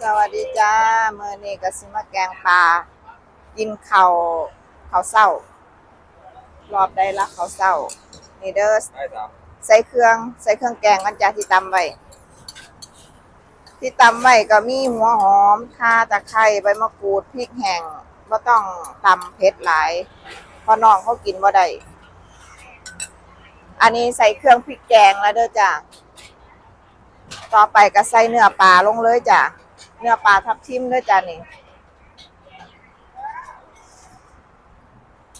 สวัสดีจ้าเมื่อนี้ก็สิมาแกงปลา กินข้าวข้าวเศร้ารอบได้ละข้าวเศร้านี่เด้อได้ครับใส่เครื่องใส่เครื่องแกงกันจ้าที่ตำไว้ที่ตำไว้ก็มีหัวหอมข่าตะไคร้ใบมะกรูดพริกแห้งบ่ต้องตำเผ็ดหลายเพราะน้องเขากินบ่ได้อันนี้ใส่เครื่องพริกแกงแล้วเด้อจ้า ต่อไปก็ใส่เนื้อปลาลงเลยจ้ะ เนื้อปลาทับทิมด้วยจ้ะนี่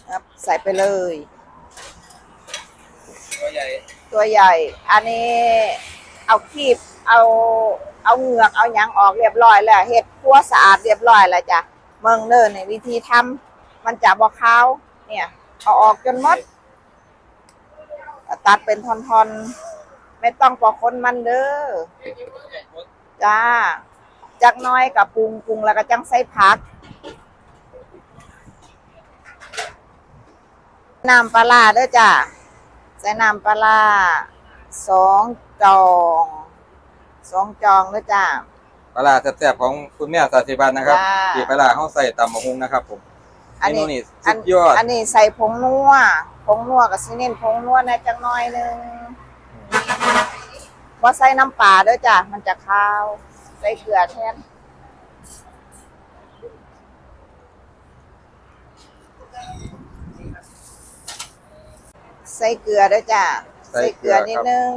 ครับใส่ไปเลย ตัวใหญ่ ตัวใหญ่ อันนี้เอาคีบ เอา เอาเหงือก เอาหยังออกเรียบร้อยแล้วเห็ดครัวสะอาดเรียบร้อยแล้วจ้ะ เมืองเนินในวิธีทำมันจะบ่ขาวเนี่ย เอาออกจนหมด ตัดเป็นท่อนๆ ไม่ต้องปอกคนมันเด้อจ้าจักหน้อยกับปรุงปรุงแล้วก็จังใส่ผักน้ำปลาร้าเด้อจ้าใส่น้ำปลาร้าสองจองสองจองเด้อจ้าปลาร้าแซ่บๆของคุณแม่สาธิบันนะครับจ้าที่ปลาร้าเขาใส่ตำมะฮุงนะครับผมอันเมนูนี้นี่อัสุดยอดอันนี้ใส่ผงนัวผงนัวกับซีเน้นผงนัวแหนะจักหน้อยหนึง ว่าใส่น้ำปลาด้อจ้ะ มันจะคาว ใส่เกลือแทนใส่เกลือด้อจ้ะ ใส่เกลือนิดนึง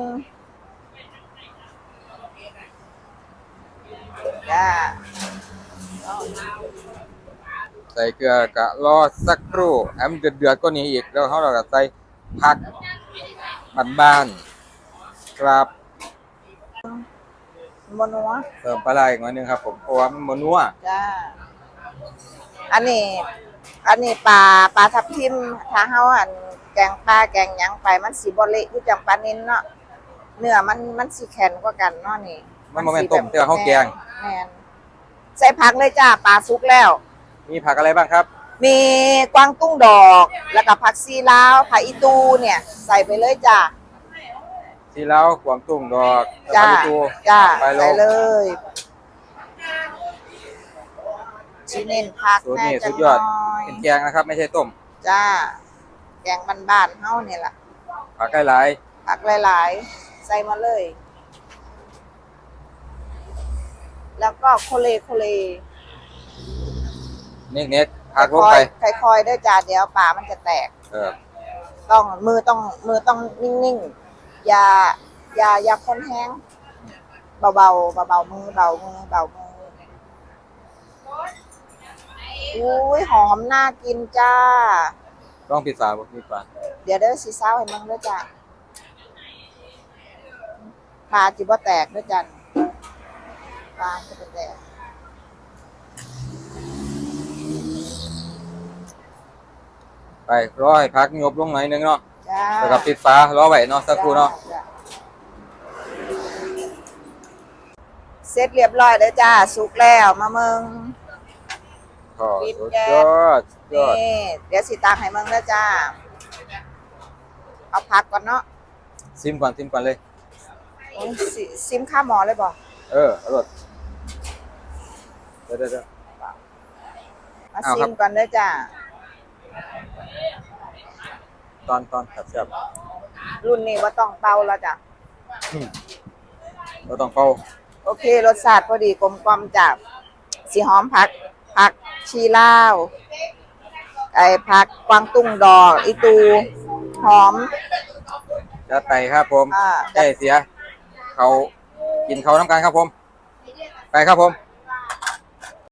จ้าใส่เกลือกะรอสักครู่แอมนเดือดก็นี้อีกแล้วเขาเราก็ใส่ผักบ้านๆครับ บนัวเติมปลาร้าอีกหน่อยหนึงครับผมเพราะว่ามันบนัวจ้าอันนี้ อันนี้ปลาปลาทับทิมถ้าเฮาอันแกงปลาแกงหยังไปมันสิบ่เละคือจังปลานินเนาะเนื้อมันมันสิแข็งกว่ากันเนาะนี่มันบ่แม่นต้มแต่ว่าเขาแกง แม่นใส่ผักเลยจ้าปลาสุกแล้ว มีผักอะไรบ้างครับมีกวางตุ้งดอก แล้วก็ผักซีลาวผักอีตูเนี่ย ใส่ไปเลยจ้า ทีแล้วกวางตุ้งดอกจ้าตะปูจ้าไปลใส่งเลยชิเน้นผักสูตรแน่นี้จัสุงดยอดน้อยเป็นแกงนะครับ ไม่ใช่ต้มจ้าแกงบ้านๆเฮาเนี่ยล่ะ ผักหลายผักหลาย ๆ ใส่มาเลย แล้วก็โคเลโคเลๆเน็กๆผักลงไปค่อยๆค่อยๆด้วยจ้าเดี๋ยวปลามันจะแตก เออต้องมือต้องมือต้องนิ่งๆอ ย่าอย่าอย่าคนแห้งเบาๆเบาๆมือเบามือเบามืออุ้ยหอมน่ากินจ้า ต้องปิดฝาบ่ปิดฝาเดี๋ยวเด้อสีเศร้าให้มึงด้วยจ้าปลาจิบ่แตกด้วยจ้ะปลาจะบ่แตกไปรอให้พักยบลงหน่อยนึงเนาะจ้า แล้วก็ปิดฝารอไว้เนาะสักครู่เนาะจ้เสร็จเรียบร้อยแล้วจ้า สุกแล้วมาเมืองขอปิดสุดแก๊สยอดสุดยนี่อดเดี๋ยวสิตามให้เมืองแล้วจ้า เอาพักก่อนเนาะซิมก่อนซิมก่อนเลยโอ้ยสิซิมข้าหมอเลยบอกเอออร่อยเดี๋ยวเดี๋ยวเดี๋ยวมาเอาซิครับมก่อนเด้อจ้า ตอนตอนแซ่บรุ่นนี้ว่าต้องเป่าแล้วจ้ะๆอืมเราต้องเป่าโอเค รสชาติพอดีกลมกล่อมจ้ะสีหอมผักผักชีลาวไอ้ผักกวางตุ้งดอกอีตูหอมจะไต่ครับผมอ่าได้เสีย เขากินเขาน้ำกันครับผม ไปครับผม